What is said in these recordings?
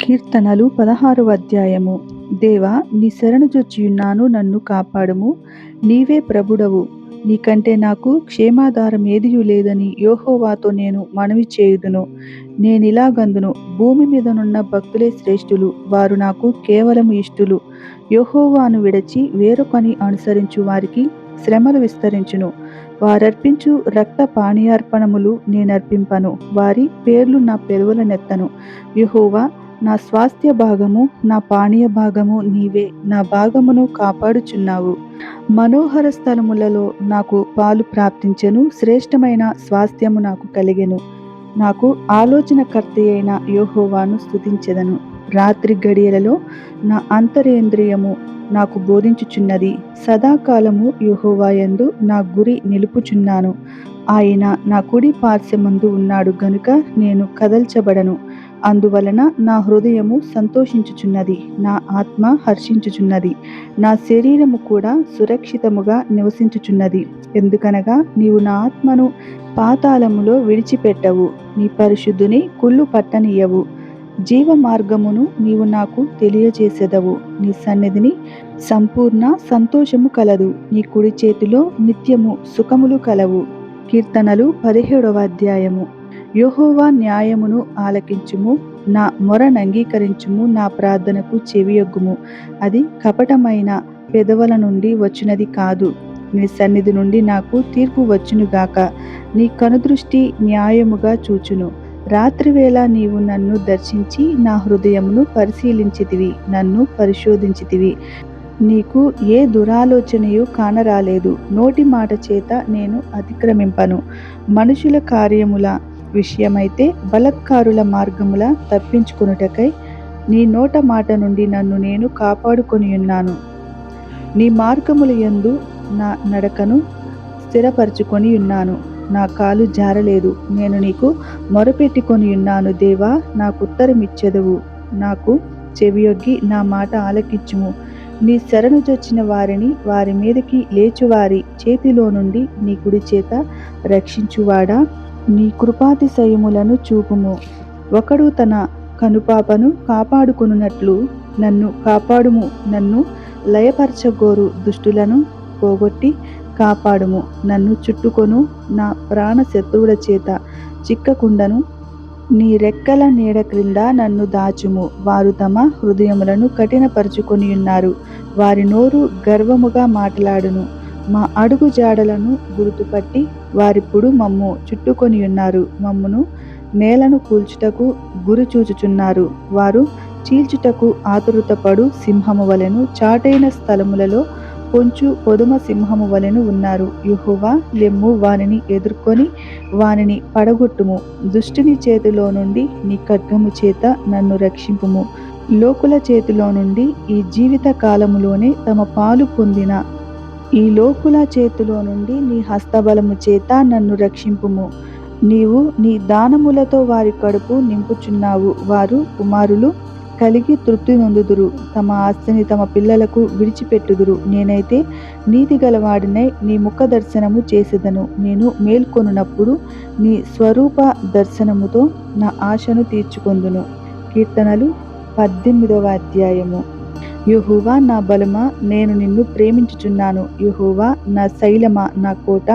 కీర్తనలు పదహారవ అధ్యాయము. దేవా నీ శరణుజొచ్చియున్నాను నన్ను కాపాడుము. నీవే ప్రభుడవు. నీకంటే నాకు క్షేమాధారం ఏదియూ లేదని యోహోవాతో నేను మనవి చేయుదును. నేనిలాగందును. భూమి మీదనున్న భక్తులే శ్రేష్ఠులు. వారు నాకు కేవలము ఇష్టులు. యోహోవాను విడచి వేరొకని అనుసరించు వారికి శ్రమలు విస్తరించును. వారర్పించు రక్త పానీయార్పణములు నేనర్పింపను. వారి పేర్లు నా పెదవులనెత్తను యుహోవా నా స్వాస్థ్య భాగము నా పానీయ భాగము నీవే నా భాగమును కాపాడుచున్నావు. మనోహర స్థలములలో నాకు పాలు ప్రాప్తించెను శ్రేష్టమైన స్వాస్థ్యము నాకు కలిగెను. నాకు ఆలోచనకర్త అయిన యోహోవాను స్తుతించెదను. రాత్రి గడియలలో నా అంతరేంద్రియము నాకు బోధించుచున్నది. సదాకాలము యందు నా గురి నిలుపుచున్నాను. ఆయన నా కుడి పార్శ్వమందు ఉన్నాడు గనుక నేను కదల్చబడను. అందువలన నా హృదయము సంతోషించుచున్నది నా ఆత్మ హర్షించుచున్నది నా శరీరము కూడా సురక్షితముగా నివసించుచున్నది. ఎందుకనగా నీవు నా ఆత్మను పాతాళములో విడిచిపెట్టవు నీ పరిశుద్ధుని కుళ్ళు పట్టనీయవు. జీవ మార్గమును నీవు నాకు తెలియజేసేదవు నీ సన్నిధిని సంపూర్ణ సంతోషము కలదు నీ కుడి చేతిలో నిత్యము సుఖములు కలవు. కీర్తనలు పదిహేడవ అధ్యాయము. యెహోవా న్యాయమును ఆలకించుము నా మొరను అంగీకరించుము నా ప్రార్థనకు చెవియొగ్గుము. అది కపటమైన పెదవుల నుండి వచ్చినది కాదు. నీ సన్నిధి నుండి నాకు తీర్పు వచ్చునుగాక. నీ కనుదృష్టి న్యాయముగా చూచును. రాత్రివేళ నీవు నన్ను దర్శించి నా హృదయమును పరిశీలించితివి నన్ను పరిశోధించితివి. నీకు ఏ దురాలోచనయు కానరాలేదు. నోటి మాట చేత నేను అతిక్రమింపను. మనుషుల కార్యముల విషయమైతే బలత్కారుల మార్గముల తప్పించుకొనుటకై నీ నోట మాట నుండి నన్ను నేను కాపాడుకొని ఉన్నాను. నీ మార్గముల యందు నా నడకను స్థిరపరచుకొని ఉన్నాను. నా కాలు జారలేదు. నేను నీకు మొరపెట్టుకొని ఉన్నాను. దేవా నాకు ఉత్తరమిచ్చెదవు. నాకు చెవియొగ్గి నా మాట ఆలకించుము. నీ శరణు చొచ్చిన వారిని వారి మీదకి లేచువారి చేతిలో నుండి నీ కుడి చేత రక్షించువాడా? నీ కృపాతిశయములను చూపుము. ఒకడు తన కనుపాపను కాపాడుకున్నట్లు నన్ను కాపాడుము. నన్ను లయపరచగోరు దుష్టులను పోగొట్టి కాపాడుము. నన్ను చుట్టుకొను నా ప్రాణ శత్రువుల చేత. చిక్కకుండను నీ రెక్కల నీడ క్రింద నన్ను దాచుము. వారు తమ హృదయములను కఠినపరుచుకొని ఉన్నారు వారి నోరు గర్వముగా మాట్లాడును. మా అడుగు జాడలను గుర్తుపట్టి వారిప్పుడు మమ్ము చుట్టుకొని ఉన్నారు. మమ్మును నేలను కూల్చుటకు గురి చూచుచున్నారు. వారు చీల్చుటకు ఆతురుతపడు సింహము వలెను చాటైన స్థలములలో పొంచు పొదుమ సింహము వలెను ఉన్నారు. యుహువా లెమ్ము వానిని ఎదుర్కొని వానిని పడగొట్టుము. దుష్టుని చేతిలో నుండి నీ ఖడ్గము చేత నన్ను రక్షింపుము. లోకుల చేతిలో నుండి ఈ జీవిత కాలములోనే తమ పాలు పొందిన ఈ లోకుల చేతిలో నుండి నీ హస్తబలము చేత నన్ను రక్షింపుము. నీవు నీ దానములతో వారి కడుపు నింపుచున్నావు. వారు కుమారులు కలిగి తృప్తి నొందుదురు. తమ ఆస్తిని తమ పిల్లలకు విడిచిపెట్టుదురు. నేనైతే నీతి గలవాడినై నీ ముఖ దర్శనము చేసేదను. నేను మేల్కొనున్నప్పుడు నీ స్వరూప దర్శనముతో నా ఆశను తీర్చుకొందును. కీర్తనలు పద్దెనిమిదవ అధ్యాయము. యుహువా నా బలమా? నేను నిన్ను ప్రేమించుచున్నాను. యుహువా నా శైలమా? నా కోట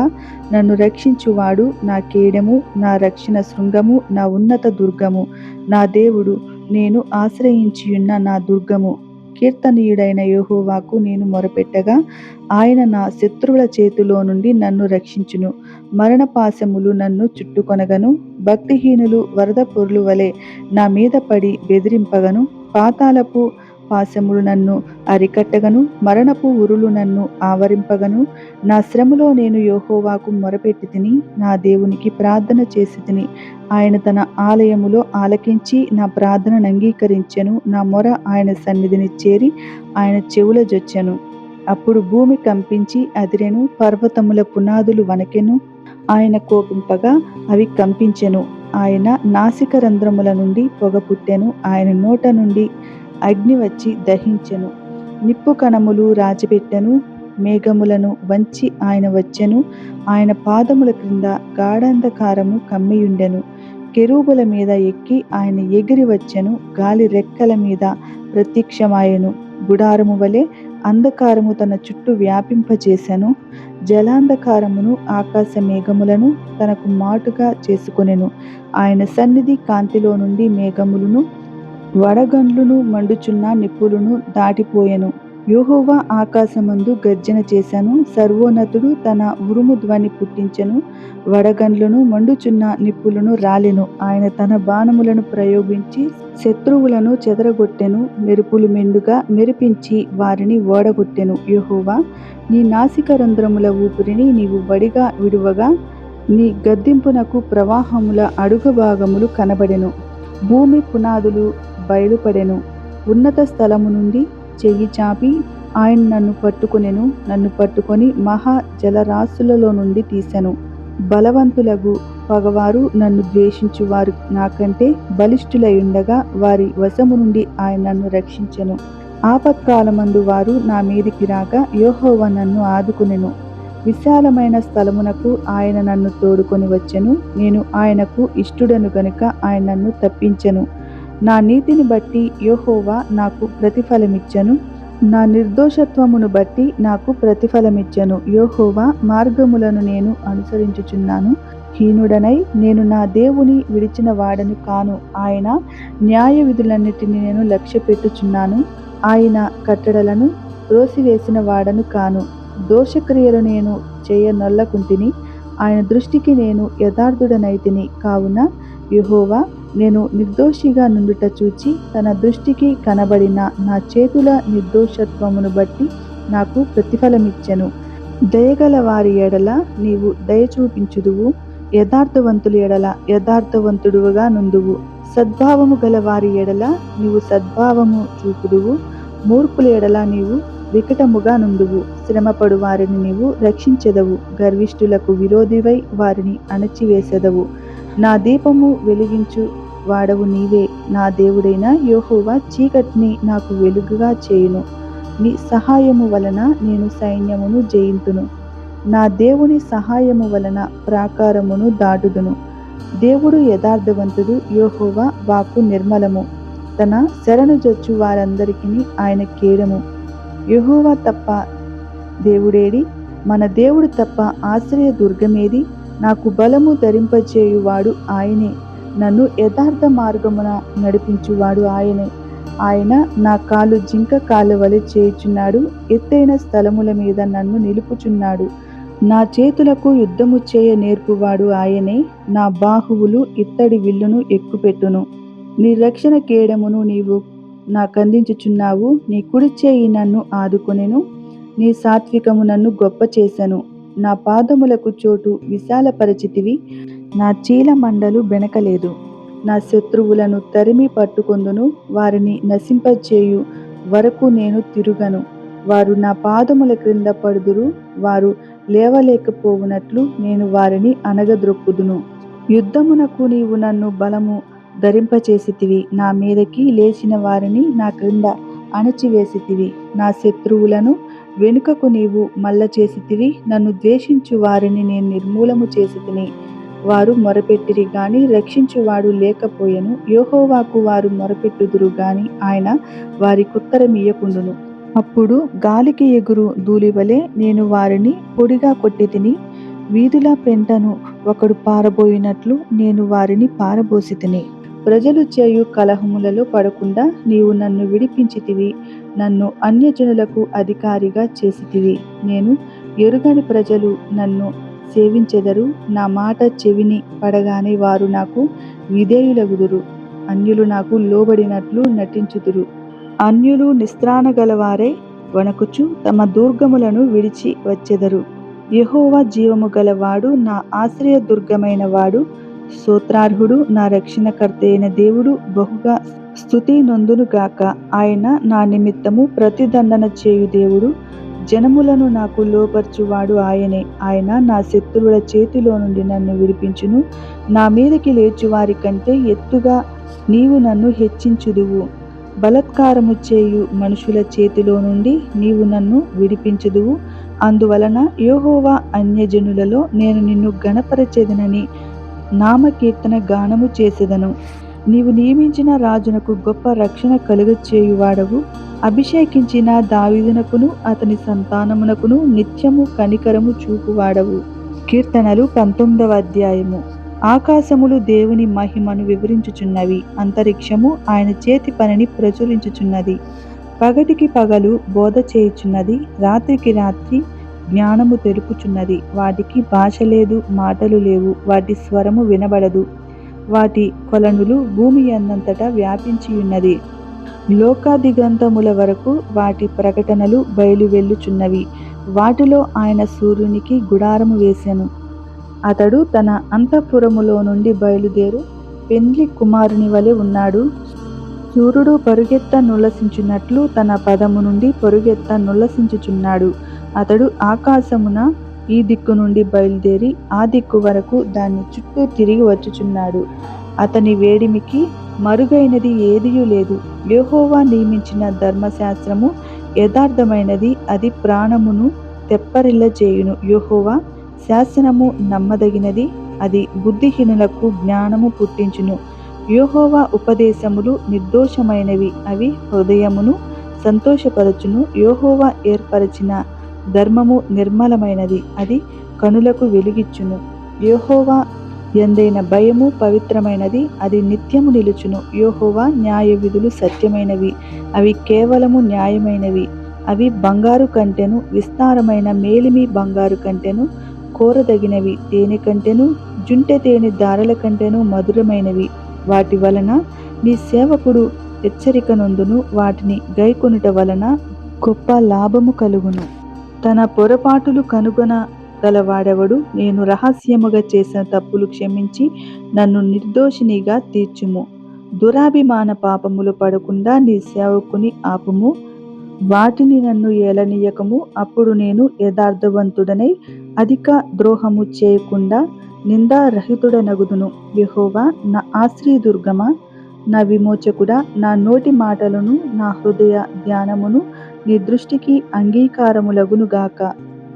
నన్ను రక్షించువాడు. నా కేడము నా రక్షణ శృంగము నా ఉన్నత దుర్గము. నా దేవుడు నేను ఆశ్రయించియున్న నా దుర్గము. కీర్తనీయుడైన యోహోవాకు నేను మొరపెట్టగా ఆయన నా శత్రువుల చేతిలో నుండి నన్ను రక్షించును. మరణపాశములు నన్ను చుట్టుకొనగను. భక్తిహీనులు వరద పొరులు వలె నా మీద పడి బెదిరింపగను. పాతాలపు పాశములు నన్ను అరికట్టగను మరణపు ఉరులు నన్ను ఆవరింపగను. నా శ్రమలో నేను యోహోవాకు మొరపెట్టి తిని నా దేవునికి ప్రార్థన చేసి తిని ఆయన తన ఆలయములో ఆలకించి నా ప్రార్థనను అంగీకరించెను నా మొర ఆయన సన్నిధిని చేరి ఆయన చెవుల జొచ్చెను. అప్పుడు భూమి కంపించి అదిరెను పర్వతముల పునాదులు వనకెను ఆయన కోపింపగా అవి కంపించెను. ఆయన నాసిక రంధ్రముల నుండి పొగ పుట్టెను. ఆయన నోట నుండి అగ్ని వచ్చి దహించెను. నిప్పు కణములు రాచిపెట్టెను మేఘములను వంచి ఆయన వచ్చెను. ఆయన పాదముల క్రింద గాఢంధకారము కమ్మియుండెను. కెరూబుల మీద ఎక్కి ఆయన ఎగిరి వచ్చెను. గాలి రెక్కల మీద ప్రత్యక్షమాయెను. గుడారము వలె అంధకారము తన చుట్టూ వ్యాపింపజేసెను. జలాంధకారమును ఆకాశ మేఘములను తనకు మాటుగా చేసుకొనెను. ఆయన సన్నిధి కాంతిలో నుండి మేఘములను వడగండ్లును మండుచున్న నిప్పులను దాటిపోయెను. యెహోవా ఆకాశమందు గర్జన చేశాను. సర్వోన్నతుడు తన ఉరుము ధ్వని పుట్టించెను. వడగండ్లను మండుచున్న నిప్పులను రాలెను. ఆయన తన బాణములను ప్రయోగించి శత్రువులను చెదరగొట్టెను. మెరుపులు మెండుగా మెరిపించి వారిని ఓడగొట్టెను. యెహోవా నీ నాసిక రంధ్రముల ఊపిరిని నీవు వడిగా విడువగా నీ గద్దింపునకు ప్రవాహముల అడుగు భాగములు కనబడెను. భూమి పునాదులు బయలుపడెను. ఉన్నత స్థలము నుండి చెయ్యి చాపి ఆయన నన్ను పట్టుకొనెను. నన్ను పట్టుకొని మహా జలరాశులలో నుండి తీసెను. బలవంతులగు పగవారు నన్ను ద్వేషించువారు. నాకంటే బలిష్ఠులై ఉండగా వారి వశము నుండి ఆయన నన్ను రక్షించెను. ఆపత్కాలమందు వారు నా మీదికి రాగా యోహోవ నన్ను ఆదుకునెను. విశాలమైన స్థలమునకు ఆయన నన్ను తోడుకొని వచ్చెను. నేను ఆయనకు ఇష్టుడను గనుక ఆయన నన్ను తప్పించెను. నా నీతిని బట్టి యోహోవా నాకు ప్రతిఫలమిచ్చను. నా నిర్దోషత్వమును బట్టి నాకు ప్రతిఫలమిచ్చను. యోహోవా మార్గములను నేను అనుసరించుచున్నాను. హీనుడనై నేను నా దేవుని విడిచిన వాడను కాను. ఆయన న్యాయ విధులన్నిటిని నేను లక్ష్య పెట్టుచున్నాను ఆయన కట్టడలను రోసివేసిన వాడను కాను. దోషక్రియలు నేను చేయనొల్లకుంటిని ఆయన దృష్టికి నేను యథార్థుడనైతిని కావున యుహోవా నేను నిర్దోషిగా నుండుట చూచి తన దృష్టికి కనబడిన నా చేతుల నిర్దోషత్వమును బట్టి నాకు ప్రతిఫలమిచ్చెను. దయగల వారి ఎడల నీవు దయ చూపించుదువు యథార్థవంతుల ఎడల యథార్థవంతుడుగా నుండువు. సద్భావము గల వారి ఎడల నీవు సద్భావము చూపుదువు మూర్ఖుల ఎడల నీవు వికటముగా నుండువు శ్రమపడు వారిని నీవు రక్షించెదవు. గర్విష్ఠులకు విరోధివై వారిని అణచివేసెదవు. నా దీపము వెలిగించు వాడవు నీవే. నా దేవుడైన యోహోవా చీకటిని నాకు వెలుగుగా చేయును. నీ సహాయము వలన నేను సైన్యమును జయింతును. నా దేవుని సహాయము వలన ప్రాకారమును దాటుదును. దేవుడు యథార్థవంతుడు యోహోవా వాక్కు నిర్మలము. తన శరణు జొచ్చు వారందరికీ ఆయన కేడము. యహోవా తప్ప దేవుడేడి? మన దేవుడు తప్ప ఆశ్రయ దుర్గమేది? నాకు బలము ధరింపచేయువాడు ఆయనే. నన్ను యథార్థ మార్గమున నడిపించువాడు ఆయనే. ఆయన నా కాలు జింక కాలు వలె చేయుచున్నాడు. ఎత్తైన స్థలముల మీద నన్ను నిలుపుచున్నాడు. నా చేతులకు యుద్ధము చేయ నేర్పువాడు ఆయనే. నా బాహువులు ఇత్తడి విల్లును ఎక్కుపెట్టును. నీ రక్షణ కేడమును నీవు నాకందించుచున్నావు నీ కుడి చేయి నన్ను ఆదుకొనెను. నీ సాత్వికము నన్ను గొప్ప చేశాను నా పాదములకు చోటు విశాలపరచితివి. నా చీల మండలు బెనకలేదు. నా శత్రువులను తరిమి పట్టుకొందును. వారిని నశింపచేయు వరకు నేను తిరుగను. వారు నా పాదముల క్రింద పడుదురు. వారు లేవలేకపోవునట్లు నేను వారిని అనగద్రొక్కుదును యుద్ధమునకు నీవు నన్ను బలము ధరింపచేసితివి. నా మీదకి లేచిన వారిని నా క్రింద అణచివేసితివి. నా శత్రువులను వెనుకకు నీవు మల్ల చేసితివి నన్ను ద్వేషించు వారిని నేను నిర్మూలము చేసితిని. వారు మొరపెట్టిరి గాని రక్షించువాడు లేకపోయెను. యోహోవాకు వారు మొరపెట్టుదురు గాని ఆయన వారి కుత్తరమియ్యకుండును అప్పుడు గాలికి ఎగురు దూలివలే నేను వారిని పొడిగా కొట్టి తిని వీధుల పెంటను ఒకడు పారబోయినట్లు నేను వారిని పారబోసి తిని ప్రజలు చేయు కలహములలో పడకుండా నీవు నన్ను విడిపించితివి నన్ను అన్యజనులకు అధికారిగా చేసితివి. నేను ఎరుగని ప్రజలు నన్ను సేవించెదరు నా మాట చెవిని పడగానే వారు నాకు విధేయులగుదురు అన్యులు నాకు లోబడినట్లు నటించుదురు. అన్యులు నిస్త్రాణ గలవారే వణకుచు తమ దుర్గములను విడిచి వచ్చెదరు. యెహోవా జీవము గలవాడు నా ఆశ్రయ దుర్గమైన వాడు సూత్రార్హుడు నా రక్షణకర్త అయిన దేవుడు బహుగా స్థుతి నొందునుగాక ఆయన నా నిమిత్తము ప్రతిదండన చేయు దేవుడు. జనములను నాకు లోపర్చువాడు ఆయనే. ఆయన నా శత్రువుల చేతిలో నుండి నన్ను విడిపించును. నా మీదకి లేచువారి కంటే ఎత్తుగా నీవు నన్ను హెచ్చించుదువు. బలత్కారము చేయు మనుషుల చేతిలో నుండి నీవు నన్ను విడిపించుదువు. అందువలన యోహోవా అన్యజనులలో నేను నిన్ను గణపరచెదనని నామకీర్తన గానము చేసేదను. నీవు నియమించిన రాజునకు గొప్ప రక్షణ కలుగచేయువాడవు. అభిషేకించిన దావిదునకును అతని సంతానమునకును నిత్యము కనికరము చూపువాడవు. కీర్తనలు పంతొమ్మిదవ అధ్యాయము. ఆకాశములు దేవుని మహిమను వివరించుచున్నవి. అంతరిక్షము ఆయన చేతి పనిని ప్రచురించుచున్నది. పగటికి పగలు బోధ చేయుచున్నది రాత్రికి రాత్రి జ్ఞానము తెలుపుచున్నది. వాటికి భాష లేదు మాటలు లేవు వాటి స్వరము వినబడదు. వాటి కొలనులు భూమి అన్నంతటా వ్యాపించి ఉన్నది లోకాదిగంతముల వరకు వాటి ప్రకటనలు బయలు వెళ్ళుచున్నవి. వాటిలో ఆయన సూర్యునికి గుడారము వేసెను. అతడు తన అంతఃపురములో నుండి బయలుదేరు పెండ్లి కుమారుని వలె ఉన్నాడు. సూర్యుడు పరుగెత్త నులసించినట్లు తన పదము నుండి పరుగెత్త నుల్లసించుచున్నాడు. అతడు ఆకాశమున ఈ దిక్కు నుండి బయలుదేరి ఆ దిక్కు వరకు దాన్ని చుట్టూ తిరిగి వచ్చుచున్నాడు. అతని వేడిమికి మరుగైనది ఏదియూ లేదు. యోహోవా నియమించిన ధర్మశాస్త్రము యథార్థమైనది. అది ప్రాణమును తెప్పరిల్ల చేయును. యోహోవా శాసనము నమ్మదగినది. అది బుద్ధిహీనులకు జ్ఞానము పుట్టించును. యోహోవా ఉపదేశములు నిర్దోషమైనవి. అవి హృదయమును సంతోషపరచును. యోహోవా ఏర్పరచిన ధర్మము నిర్మలమైనది. అది కనులకు వెలుగిచ్చును. యోహోవా ఎందైన భయము పవిత్రమైనది. అది నిత్యము నిలుచును. యోహోవా న్యాయ విధులు సత్యమైనవి. అవి కేవలము న్యాయమైనవి. అవి బంగారు కంటెను విస్తారమైన మేలిమి బంగారు కంటెను కోరదగినవి. తేనె కంటెను జుంటె తేనె దారల కంటెను మధురమైనవి. వాటి వలన నీ సేవకుడు హెచ్చరిక నందును. వాటిని గైకొనుట వలన గొప్ప లాభము కలుగును. తన పొరపాటులు కనుగొన గలవాడెవడు? నేను రహస్యముగా చేసిన తప్పులు క్షమించి నన్ను నిర్దోషినిగా తీర్చుము. దురాభిమాన పాపములు పడకుండా నీ సేవకుని ఆపుము. వాటిని నన్ను ఏలనీయకము. అప్పుడు నేను యథార్థవంతుడనై అధిక ద్రోహము చేయకుండా నిందారహితుడనగుదును. యెహోవా నా ఆశ్రయదుర్గమా? నా విమోచకుడా నా నోటి మాటలను నా హృదయ ధ్యానమును నీ దృష్టికి అంగీకారములగునుగాక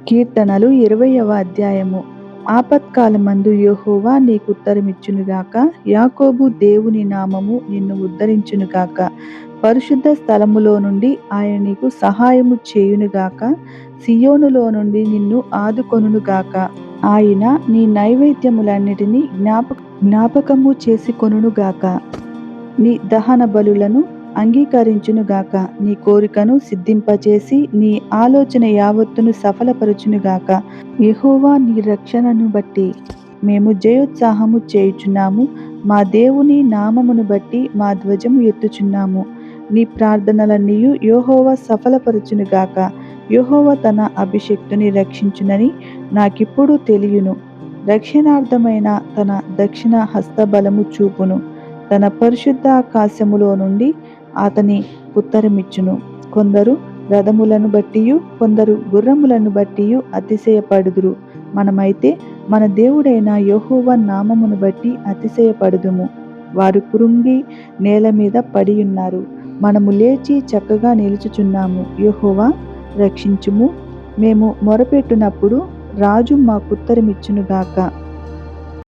కీర్తనలు ఇరవయవ అధ్యాయము. ఆపత్కాలమందు యోహోవా నీకు ఉత్తరమిచ్చునుగాక యాకోబు దేవుని నామము నిన్ను ఉద్ధరించునుగాక పరిశుద్ధ స్థలములో నుండి ఆయన నీకు సహాయము చేయునుగాక సియోనులో నుండి నిన్ను ఆదుకొనుగాక ఆయన నీ నైవేద్యములన్నిటినీ జ్ఞాపక జ్ఞాపకము చేసుకొనుగాక నీ దహన బలులను అంగీకరించునుగాక. నీ కోరికను సిద్ధింపచేసి నీ ఆలోచన యావత్తును సఫలపరచునుగాక. యహోవా నీ రక్షణను బట్టి మేము జయోత్సాహము చేయుచున్నాము. మా దేవుని నామమును బట్టి మా ధ్వజము ఎత్తుచున్నాము. నీ ప్రార్థనలన్నీయు యోహోవ సఫలపరచునుగాక. యోహోవ తన అభిషక్తుని రక్షించునని నాకిప్పుడు తెలియను. రక్షణార్థమైన తన దక్షిణ హస్తబలము చూపును. తన పరిశుద్ధ ఆకాశములో నుండి అతని ఉత్తరమిచ్చును. కొందరు రథములను బట్టియు కొందరు గుర్రములను బట్టియు అతిశయపడుదురు. మనమైతే మన దేవుడైన యెహోవా నామమును బట్టి అతిశయపడుదుము. వారు కురుంగి నేల మీద పడి ఉన్నారు మనము లేచి చక్కగా నిలుచుచున్నాము. యెహోవా రక్షించుము. మేము మొరపెట్టునప్పుడు రాజు మాకుత్తరమిచ్చునుగాక